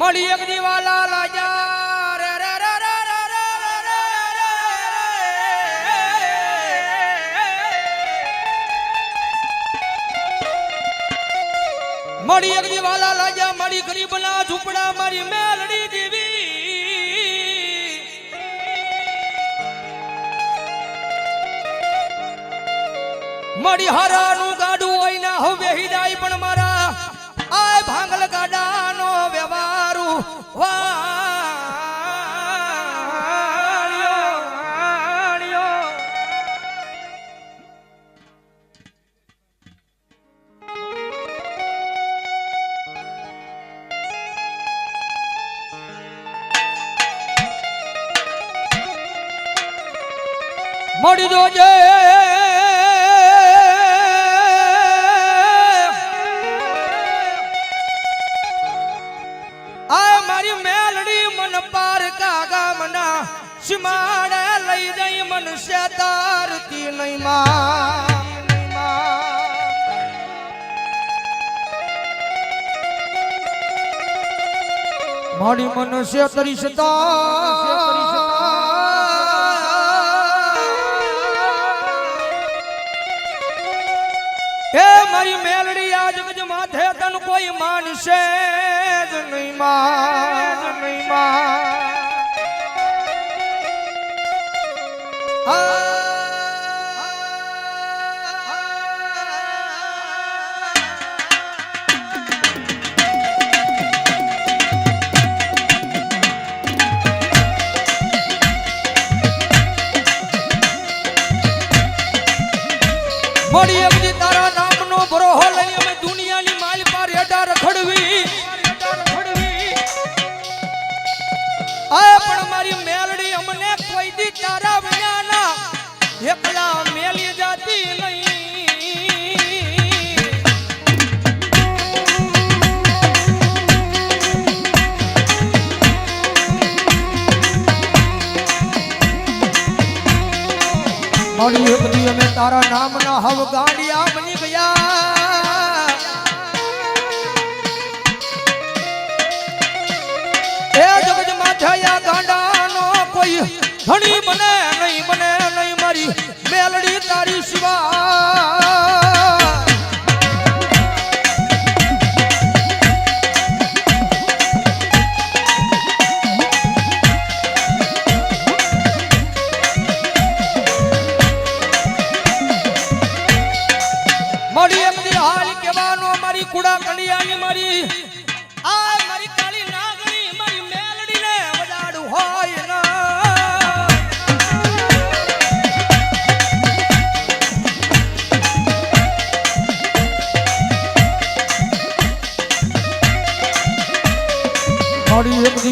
મળી એક દિવાલા લાજા રે રે રે રે રે રે મળી એક દિવાલા લાજા મળી ગરીબના ઝૂંપડા, મારી મેલડી દેવી. મળી હરાનું ગાડું હોય ના હવે હિદાય પણ મારા. આ ભાંગલ ગાડાનો મળી જોજે. મન પાર કાગા મના સીમાડે લઈ જઈ મનુષ્ય તારતી નહીં માં. મારી મનુષ્ય તરીસતા એ મારી મેલડી માથે તન કોઈ માનશે જ નહીં માન નહીં માં મારી એક દી અમે તારા નામના હવ ગાડિયા બની ગયા. એ જગજ માથાયા ગાંડાનો કોઈ ધણી બને, નહીં બને, નહીં મારી મેલડી તારી સિવા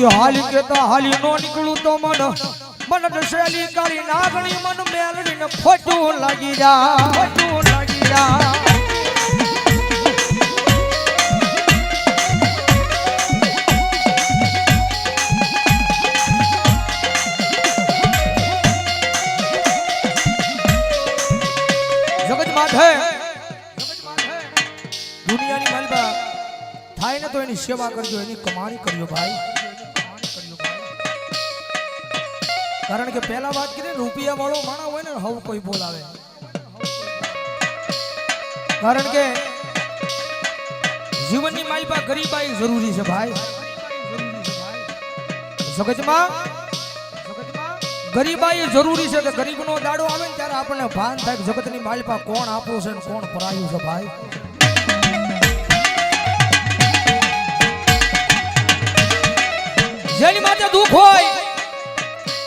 એક કેતા હાલી નો નીકળું તો મન. મન દશેલી કાળી નાગણી મન મેલડીને ખોટું લાગી જા. ખોટું લાગી જા. જગત માથે દુનિયાની માલબા થાય ને તો એની સેવા કરજો, એની કમાણી કરજો ભાઈ. કારણ કે પહેલા વાત કરી રૂપિયા વાળો માણા હોય ને, હવ કોઈ બોલાવે. કારણ કે જીવનની માલિપા ગરીબાઈ જરૂરી છે ભાઈ. જગતમાં ગરીબાઈ જરૂરી છે કે ગરીબનો દાડો આવે ને ત્યારે આપણને ભાન થાય કે જગતની માલિપા કોણ આપો છે ને કોણ પરાયું છે ભાઈ. જેની માટે દુઃખ હોય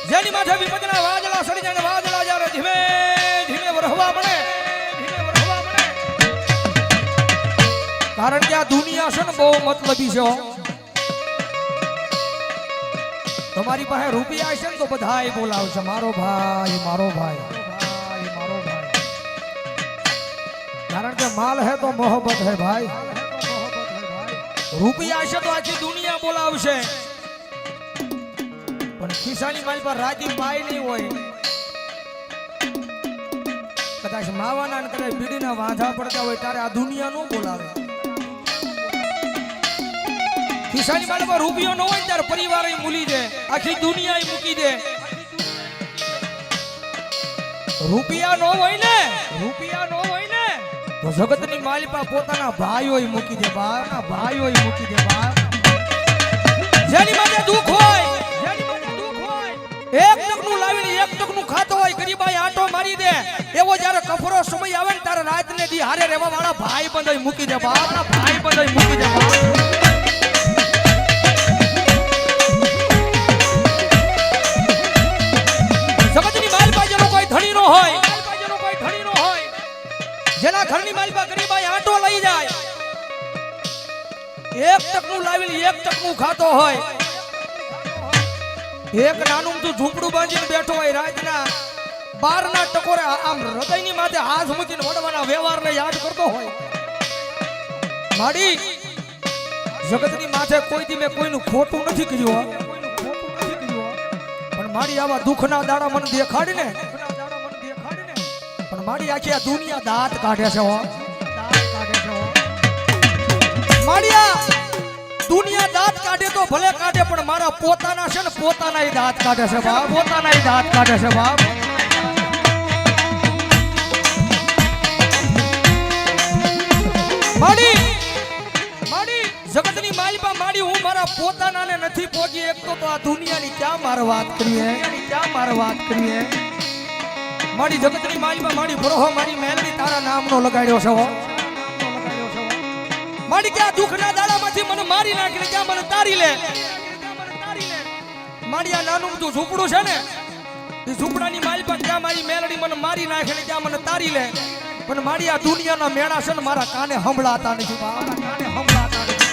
જેની માથે વિપદના વાદળા સડી જાય વાદળા જ્યારે ધીમે ધીમે વરહવા મળે કારણ કે આ દુનિયા છે ને બહુ મતલબી છે તમારી પાસે રૂપિયા છે ને તો બધાય બોલાવશે, મારો ભાઈ મારો ભાઈ મારો ભાઈ. કારણ કે માલ હે તો મોહબત હે ભાઈ. રૂપિયા છે તો આખી દુનિયા બોલાવશે. ખિસ્સાની માલ પર રાજી પાય નહીં હોય. કદાચ માવાના ને કદાચ બીડીના વાંધા પડતા હોય ત્યારે આ દુનિયા નો બોલાવે. ખિસ્સાની માલમાં રૂપિયો ન હોય ત્યારે પરિવાર મૂલી દે. આખી દુનિયા મૂકી દે. રૂપિયા નો હોય ને, રૂપિયા નો હોય ને, તો જગતની માલિપા પોતાના ભાઈઓ મૂકી દે બાના ભાઈઓય મૂકી દે બા જેની માથે દુઃખ હોય એક ટકનું લાવીને એક ટકનું ખાતો હોય ગરીબાઈ આટો મારી દે. એવો જ્યારે કફરો સમય આવે ને ત્યારે રાત ને દી હારે રહેવા વાળા ભાઈ બંધ મૂકી દે બાપના ભાઈ બંધ મૂકી દે બા જગતની માલ પાસેનો કોઈ ધણી હોય માલ પાસેનો કોઈ ધણી નો હોય. જેના ઘરની માલપા ગરીબાઈ આટો લઈ જાય. એક ટકનું લાવીને એક ટકનું ખાતો હોય. એક નાનું તું ઝૂંપડું બાંધીને બેઠો હોય રાતના બારના ટકોરે આમ હૃદયની માથે હાથ મૂકીને વડવાના વ્યવહારને યાદ કરતો હોય. માડી, જગતની માથે કોઈથી મેં કોઈનું ખોટું નથી કર્યું પણ મારી આવા દુઃખના દાડા મને દેખાડીને, પણ મારી આખી આ દુનિયા દાંત કાઢે છે, હો. મારી દુનિયા દાંત કાઢે તો ભલે કાઢે, પણ મારા પોતાના છે ને પોતાના દાંત કાઢે છે બાપ. પોતાના દાંત કાઢે છે બાપ. માડી માડી, જગતની માલિપા માડી, હું મારા પોતાનાને નથી પોગી એક તો આ દુનિયાની ક્યાં માર વાત કરીએ? ક્યાં માર વાત કરીએ? માડી, જગતની માલિપા માડી, ભરોહો મારી મહેલની તારા નામનો લગાડ્યો છે હો. મારી ક્યાં દુઃખના દાડામાંથી મને મારી નાખીને ક્યાં મને તારી લે? મારી આ નાનું બધું ઝૂંપડું છે ને, એ ઝૂંપડાની માલ પણ ત્યાં મારી મેલડી મને મારી નાખે ને ત્યાં મને તારી લે. પણ મારી આ દુનિયાના મેળા છે ને મારા કાને સંભળાતા નથી. મારા કાને સંભળાતા નથી.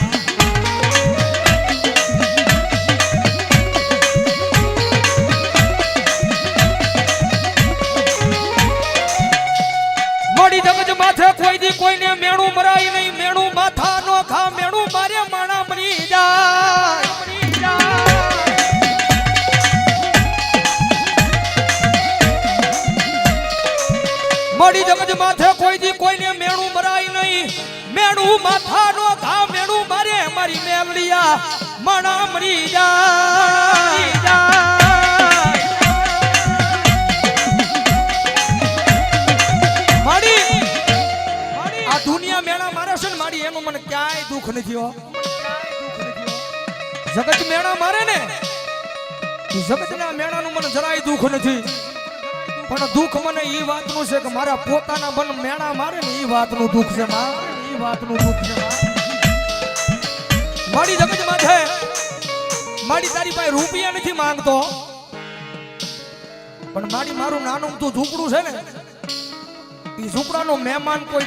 મોડી માથે કોઈ દી કોઈને મેણું મરાય નહીં. મેણું માથા નો ઘા મેળું મારે મારી મેલડિયા મણા મરી મારે મારી, એનું મને ક્યાંય દુઃખ નથી હો. જગત મેળા મારે ને જગતના મેળાનું મને જરાય દુઃખ નથી. પણ દુઃખ મને એ વાતનું છે કે મારા પોતાના મન મેળા મારે ને એ વાતનું દુઃખ છે, માં. એ વાતનું દુઃખ છે મારી જગત માથે મારી તારી પાસે રૂપિયા નથી માંગતો. પણ મારી મારું નાનું તું ઝૂપડું છે ને એ ઝૂંપડાનો મહેમાન કોઈ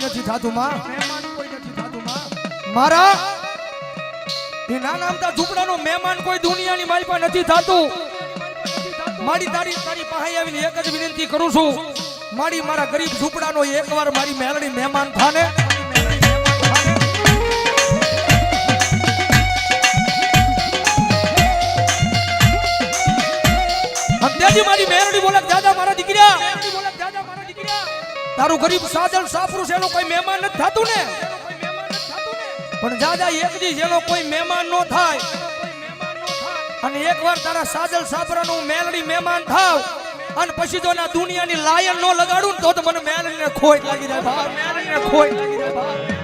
મહેમાન કોઈ નથી થતું માં મારા એ નાના અમથા ઝૂંપડાનો મહેમાન કોઈ દુનિયાની મારી પાસે નથી થાતું. મારી તારી તારી પાસે આવીને એક જ વિનંતી કરું છું. મારી, મારા ગરીબ ઝૂંપડાનો એકવાર મારી મેલડી મહેમાન થાને. અંતેજી મારી મેરડી બોલે દાદા મારા દીકરા. તારું ગરીબ સાજલ સાપરું છે, એનો કોઈ મહેમાન નથી થતું ને. પણ દાદા, એક દી જેનો કોઈ મહેમાન નો થાય. અને એકવાર તારા સાજલ સાપરાનું મેલડી મહેમાન થાવ, અને પછી જો દુનિયાની લાયન નો લગાડું તો મને મેલડીને ખોટ લાગી જાય. મેલડીને ખોટ લાગી જાય.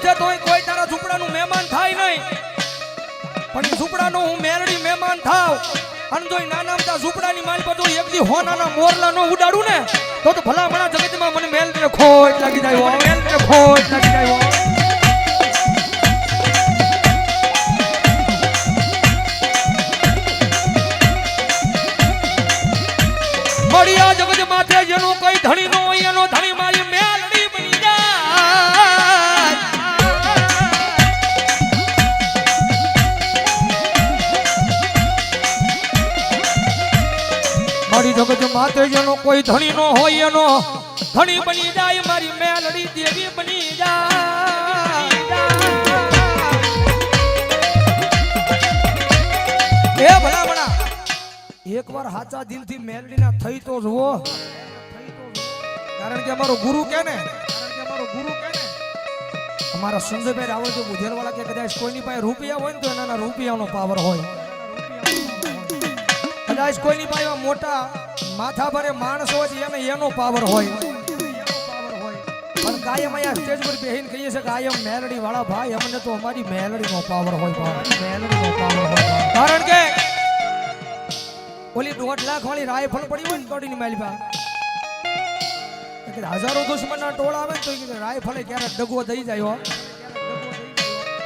માથે તોય કોઈ તારા ઝૂંપડાનું મહેમાન થાય નહીં. પણ ઝૂંપડાનો હું મેરડી મહેમાન થાવ. અને જો નાના મોટા ઝૂંપડાની માલ પર એક દી હોનાના મોરલા નો ઉડાડું ને, તો તો ભલા મણા જગતમાં મને મેલને ખોટ લાગી જાય મેલ ને ખોટ લાગી જાય ધણી જગત માથે જેનો કોઈ ધણી નો હોય એનો. ધણી બની જાય, મારી મેલડી દેવી બની જાય. એ એકવાર સાચા દિલથી મેલડીના થઈ તો જુઓ. કારણ કે અમારો ગુરુ કે ને? કારણ ગુરુ કે ને અમારા સુંદરભાઈ રાવળ જો બુધેરવાળા કે કદાચ કોઈની પાસે રૂપિયા હોય ને તો એના રૂપિયાનો પાવર હોય. કદાચ કોઈની પાસે મોટા માથા ભરે માણસો જ એને એનો પાવર હોય. પણ કાયમ અહીંયા સ્ટેજ પર બેહીને કહીએ છીએ કાયમ મેલડી વાળા ભાઈ અમને તો અમારી મેલડીનો પાવર હોય મેલડીનો પાવર હોય કારણ કે ઓલી દોઢ લાખ વાળી રાયફળ પડી હોય ને કોડીની માલી પા હજારો દુશ્મનના ટોળા આવે ને તો એ રાયફળે ક્યારેક થઈ જાય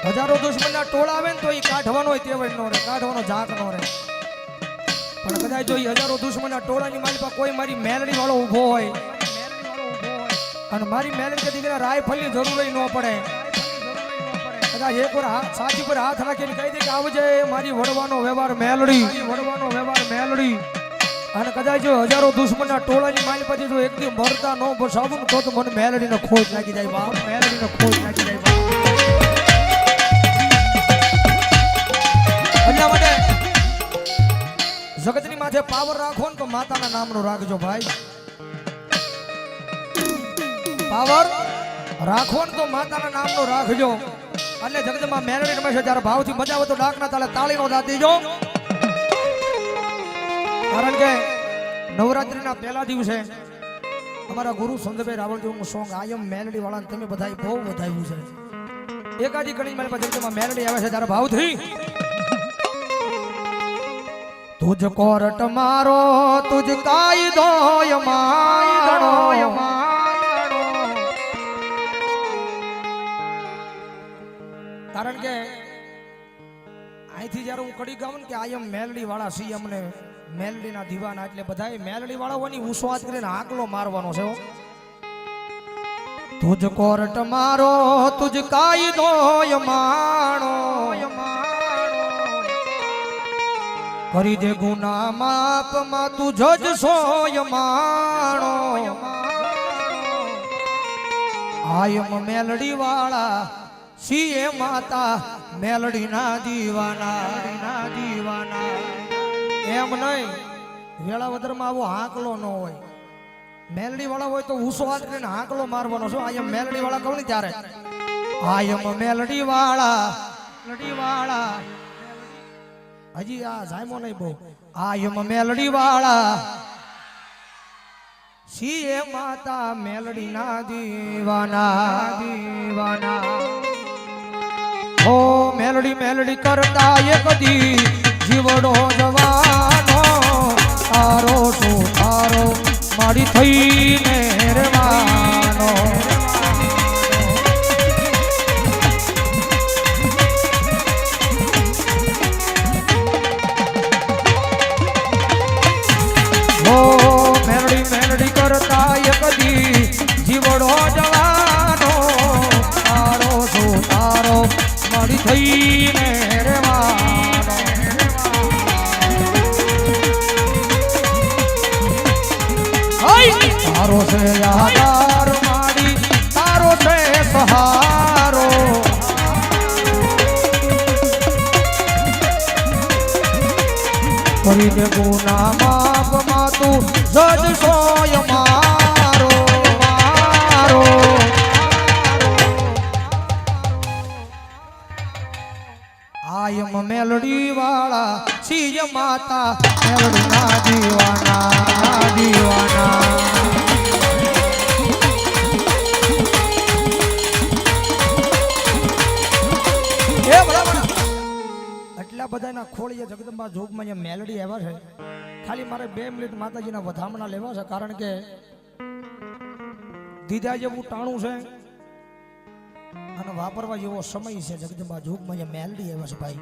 હજારો દુશ્મનના ટોળા આવે ને તો એ કાઢવાનો હોય તેવડ નો રે કાઢવાનો ઝાંક નો રહે. પણ કદાચ જો હજારો દુશ્મનના ટોળાની મારી પાસે કોઈ મારી મેલડી વાળો ઊભો હોય, અને મારી મેલડી કે દીકરા રાયફલની જરૂર ન પડે, કદાચ એક વાર સાચી પર હાથ રાખીને કહી દે કે આવજે, મારી વડવાનો વ્યવહાર મેલડી. વડવાનો વ્યવહાર મેલડી. અને કદાચ જો હજારો દુશ્મનના ટોળાની માલ પછી જો એકદી મરતા ન બસાવું તો તો મને મેલડીનો ખોજ લાગી જાય બાપ, મેલડીનો ખોજ લાગી જાય બાપ. એટલા માટે જગતની માથે પાવર રાખો ને તો માતાના નામનો રાખજો ભાઈ. પાવર રાખો ને તો માતાના નામનો રાખજો. અને જગતમાં મેરડી રમે છે ત્યારે ભાવથી મજા આવે તો ડાકના તાલે તાળીનો દાદ દેજો. કારણ કે નવરાત્રીના પહેલા દિવસે અમારા ગુરુ સંતભાઈ રાવળજીનું સોંગ આયમ મેલડી વાળાને તમે બધાય બહુ વધાવ્યું છે. એકાદી ઘણી મારી પાસે મેલડી આવે છે ત્યારે ભાવથી તુજ કોરટ મારો, તુજ કાયદો માણો કારણ કે અહીંથી જ્યારે હું કડી ગાઉં ને કે આયમ મેલડી વાળા સી અમને, મેલડીના દીવાના એટલે બધાય મેલડી વાળાઓની ઉસ્વાદ કરીને આકલો મારવાનો છે. તુજ કોરટ મારો, તુજ કાયદો માણો કરી દે ગુના માપમાં તું જજ સોય માણો. આયમ મેલડી વાળા સીએ માતા મેલડી ના દીવાના. ના દીવાના એમ નહીં વેળાવદરમાં આવો હાંકલો ન હોય. મેલડી વાળા હોય તો ઉસો હાથ કરીને હાંકલો મારવાનો છો. આયમ મેલડી વાળા કહું ને ત્યારે. આયમ મેલડી વાળા મેલડી વાળા હજી આ જાયમો નહીં બહુ. આયમ મેલડી વાળા સીએ માતા મેલડી ના દીવાના દીવાના. ઓ મેલડી મેલડી કરતા એક દી જીવડો જવાનો. તારો તો તારો મારી થઈને રહેવાનો. આધાર મારી, તારો છે સહારો. કરી દે ગુના માપમાં તું જજ સોય મારો મારો. આયમ મેલડી વાળા સિય માતા મેલડી ના દીવાના એટલા ખોળીએ જગદંબા જોગમાં અહીંયા મેલડી આવ્યા છે. ખાલી મારે બે મિનિટ માતાજીના વધામણા લેવા છે, કારણ કે દીધા જેવું ટાણું છે અને વાપરવા જેવો સમય છે. જગદંબા જોગમાં અહીંયા મેલડી આવ્યા છે ભાઈ.